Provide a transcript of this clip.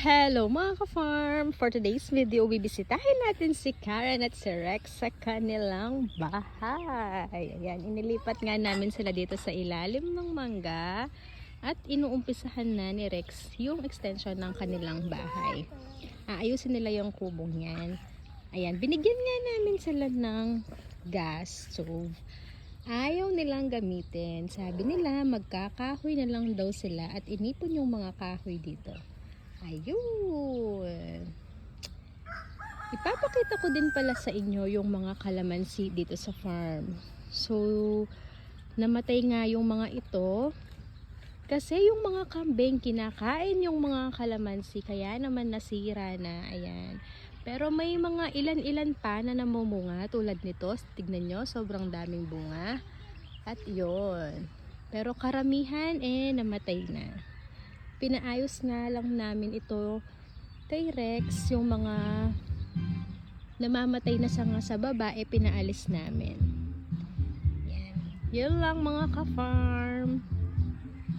Hello mga ka-farm! For today's video, bibisitahin natin si Karen at si Rex sa kanilang bahay. Ayan, inilipat nga namin sila dito sa ilalim ng mangga at inuumpisahan na ni Rex yung extension ng kanilang bahay. Aayusin nila yung kubong yan. Ayan, binigyan nga namin sila ng gas stove. Ayaw nilang gamitin. Sabi nila, magkakahoy na lang daw sila at inipon yung mga kahoy dito. Ayun. Ipapakita ko din pala sa inyo yung mga kalamansi dito sa farm. So, namatay nga yung mga ito. Kasi yung mga kambing kinakain yung mga kalamansi kaya naman nasira na. Ayan. Pero may mga ilan-ilan pa na namumunga tulad nito. Tignan nyo, sobrang daming bunga. At yon. Pero karamihan eh namatay na pinaayos nga lang namin ito kay Rex. Yung mga namamatay na sanga sa baba eh pinaalis namin. Yan. Yun lang mga ka-farm